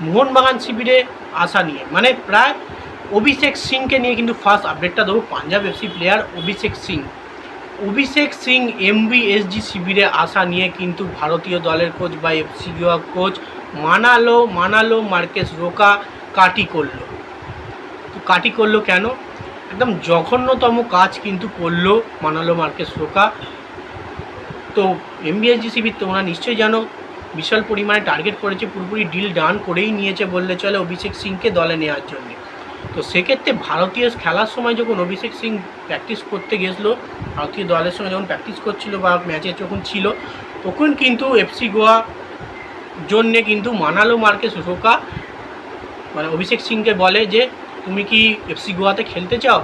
মোহনবাগান শিবিরে আসা নিয়ে। মানে প্রায় অভিষেক সিংকে নিয়ে কিন্তু ফার্স্ট আপডেটটা দেবো। Punjab FC player Abhishek Singh. Abhishek Singh MBSG শিবিরে আসা নিয়ে কিন্তু ভারতীয় দলের কোচ বা FC coach Manolo Manolo Marquez Roca কাটি করল। তো কাটি করল কেন? একদম জঘন্যতম কাজ কিন্তু করল মানালো মার্কেস রোকা। তো এমবিএসজি শিবির তোমরা নিশ্চয়ই জানো বিশাল পরিমাণে টার্গেট করেছে, পুরোপুরি ডিল ডান করেই নিয়েছে বললে চলে অভিষেক সিংকে দলে নেওয়ার জন্য। তো সেক্ষেত্রে ভারতীয় খেলার সময় যখন অভিষেক সিং প্র্যাকটিস করতে গেছিল, ভারতীয় দলের সঙ্গে যখন প্র্যাকটিস করছিল বা ম্যাচে যখন ছিল, তখন কিন্তু এফসি গোয়া জন্যে কিন্তু মানালো মার্কেস রোকা মানে অভিষেক সিংকে বলে যে, তুমি কি এফসি গোয়াতে খেলতে চাও?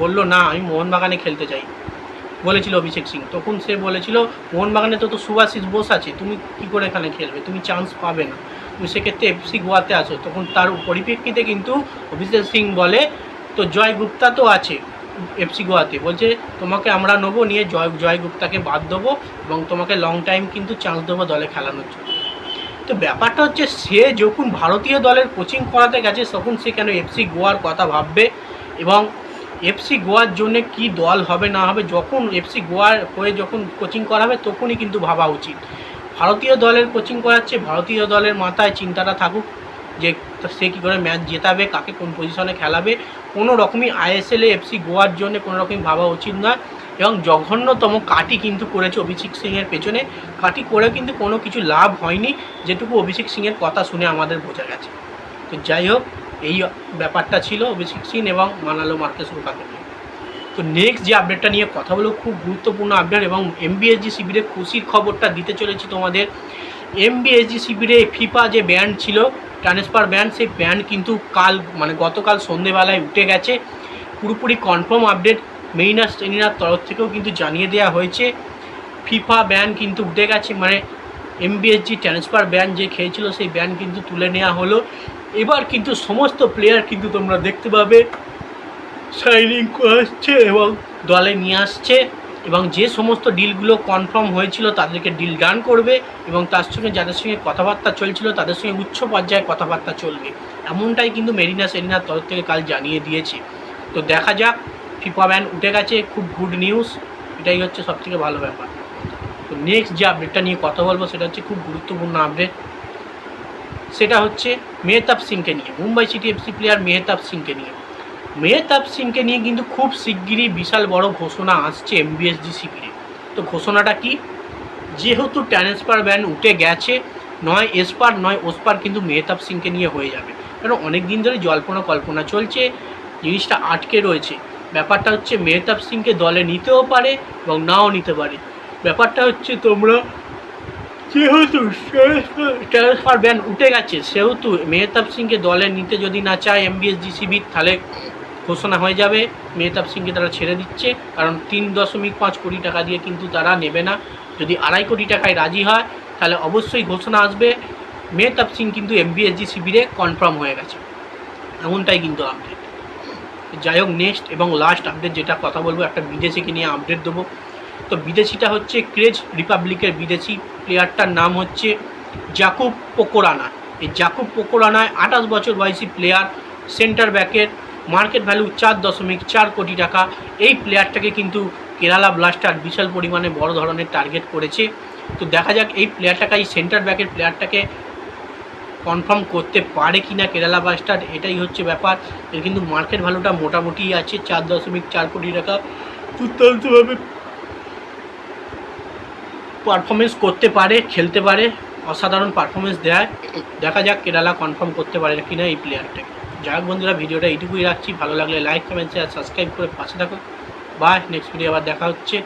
বলল, না, আমি মোহনবাগানে খেলতে চাই। বলেছিল অভিষেক সিং। তখন সে বলেছিল, মোহনবাগানে তো তো সুভাষিস বোস আছে, তুমি কি করে এখানে খেলবে? তুমি চান্স পাবে না। তুমি সেক্ষেত্রে এফসি গোয়াতে আসো তখন তার পরিপ্রেক্ষিতে কিন্তু অভিষেক সিং বলে, তো জয় গুপ্তা তো আছে এফসি গোয়াতে। বলছে, তোমাকে আমরা নেব, নিয়ে জয় জয় গুপ্তাকে বাদ দেবো এবং তোমাকে লং টাইম কিন্তু চান্স দেবো দলে খেলানোর জন্য। তো ব্যাপারটা হচ্ছে, সে যখন ভারতীয় দলের কোচিং করাতে গেছে, তখন সে কেন এফসি গোয়ার কথা ভাববে? এবং এফসি গোয়ার জন্য কি দল হবে, না হবে, যখন এফসি গোয়ার হয়ে যখন কোচিং করাবে তখনই কিন্তু ভাবা উচিত। ভারতীয় দলের কোচিং করাচ্ছে, ভারতীয় দলের মাথায় চিন্তাটা থাকুক যে সে কী করে ম্যাচ জেতাবে, কাকে কোন পজিশনে খেলাবে। কোনো রকমই আইএসএলে এফসি গোয়ার জন্য কোনো রকমই ভাবা উচিত নয়। এবং জঘন্যতম কাটি কিন্তু করেছে অভিষেক সিংয়ের পেছনে। কাটি করে কিন্তু কোনো কিছু লাভ হয়নি, যেটুকু অভিষেক সিংয়ের কথা শুনে আমাদের বোঝা গেছে। তো যাই হোক এই ব্যাপারটা ছিল অভিষেক সিং এবং মানালো মার্কেস রোকাকে নিয়ে। তো নেক্সট যে আপডেটটা নিয়ে কথা বলো খুব গুরুত্বপূর্ণ আপডেট এবং এমবিএসজি শিবিরে খুশির খবরটা দিতে চলেছি তোমাদের। এমবিএসজি শিবিরে ফিফা যে ব্যান্ড ছিল ট্রান্সফার ব্যান্ড সেই ব্যান্ড কিন্তু কাল মানে গতকাল সন্ধেবেলায় উঠে গেছে। পুরোপুরি কনফার্ম আপডেট মেইনাস টেনিনার তরফ থেকেও কিন্তু জানিয়ে দেওয়া হয়েছে। ফিফা ব্যান কিন্তু উঠে গেছে মানে এমবিএসজি ট্রান্সফার ব্যান যে খেয়েছিল, সেই ব্যান কিন্তু তুলে নেওয়া হলো। এবার কিন্তু সমস্ত প্লেয়ার কিন্তু তোমরা দেখতে পাবে। সাইনিং আসছে এবং দলে নিয়ে আসছে এবং যে সমস্ত ডিলগুলো কনফার্ম হয়েছিল তাদেরকে ডিল ডান করবে এবং তার সঙ্গে যাদের সঙ্গে কথাবার্তা চলছিল তাদের সঙ্গে উচ্চ পর্যায়ে কথাবার্তা চলবে। এমনটাই কিন্তু মেরিনা সেরিনার তরফ থেকে কাল জানিয়ে দিয়েছে। তো দেখা যাক ফিফা ব্যান উঠে গেছে, খুব গুড নিউজ এটাই হচ্ছে সবথেকে ভালো ব্যাপার। তো নেক্সট যে আপডেটটা নিয়ে কথা বলব সেটা হচ্ছে খুব গুরুত্বপূর্ণ আপডেট সেটা হচ্ছে মেহতাব সিংকে নিয়ে, Mumbai city FC player Mehtab সিংকে নিয়ে। মেহতাব সিংকে নিয়ে কিন্তু খুব শিগগিরই বিশাল বড় ঘোষণা আসছে এমবিএসজি শিবিরে তো ঘোষণাটা কি? যেহেতু ট্রান্সফার ব্যান উঠে গেছে, নয় এসপার, নয় ওসপার কিন্তু মেহতাব সিংকে নিয়ে হয়ে যাবে। কারণ অনেক দিন ধরে জল্পনা কল্পনা চলছে, জিনিসটা আটকে রয়েছে। ব্যাপারটা হচ্ছে মেহতাব সিংকে দলে নিতেও পারে এবং নাও নিতে পারে। ব্যাপারটা হচ্ছে তোমরা যেহেতু ট্রান্সফার ব্যান উঠে গেছে, সেহেতু মেহতাব সিংকে দলে নিতে যদি না চায় এমবিএস জিসিবির তাহলে ঘোষণা হয়ে যাবে, মেহতাব সিংকে তারা ছেড়ে দিচ্ছে, কারণ তিন দশমিক পাঁচ কোটি টাকা দিয়ে কিন্তু তারা নেবে না। যদি আড়াই কোটি টাকায় রাজি হয়, তাহলে অবশ্যই ঘোষণা আসবে, মেহতাব সিং কিন্তু এমবিএসজি শিবিরে কনফার্ম হয়ে গেছে। এমনটাই কিন্তু আপডেট যাই হোক নেক্সট এবং লাস্ট আপডেট যেটা কথা বলব, একটা বিদেশিকে নিয়ে আপডেট দেবো। তো বিদেশিটা হচ্ছে ক্রেজ রিপাবলিকের বিদেশি প্লেয়ারটার নাম হচ্ছে জাকুব পোকোরানা। এই জাকুব পোকোরানায় আঠাশ বছর বয়সী প্লেয়ার সেন্টার ব্যাকের মার্কেট ভ্যালু চার দশমিক চার কোটি টাকা। এই প্লেয়ারটাকে কিন্তু কেরালা ব্লাস্টার বিশাল পরিমাণে বড় ধরনের টার্গেট করেছে। তো দেখা যাক এই প্লেয়ারটাকে, এই সেন্টার ব্যাকের প্লেয়ারটাকে কনফার্ম করতে পারে কি না কেরালা ব্লাস্টার এটাই হচ্ছে ব্যাপার। এর কিন্তু মার্কেট ভ্যালুটা মোটামুটি আছে, চার দশমিক চার কোটি টাকা। দুর্দান্তভাবে পারফরমেন্স করতে পারে, খেলতে পারে, অসাধারণ পারফরমেন্স দেয়। দেখা যাক কেরালা কনফার্ম করতে পারে কি না এই প্লেয়ারটাকে যাই বন্ধুরা, ভিডিওটা এইটুকুই রাখছি। ভালো লাগলে লাইক কমেন্ট শেয়ার সাবস্ক্রাইব করে পাশে থাকো বাই নেক্সট ভিডিও আবার দেখা হচ্ছে।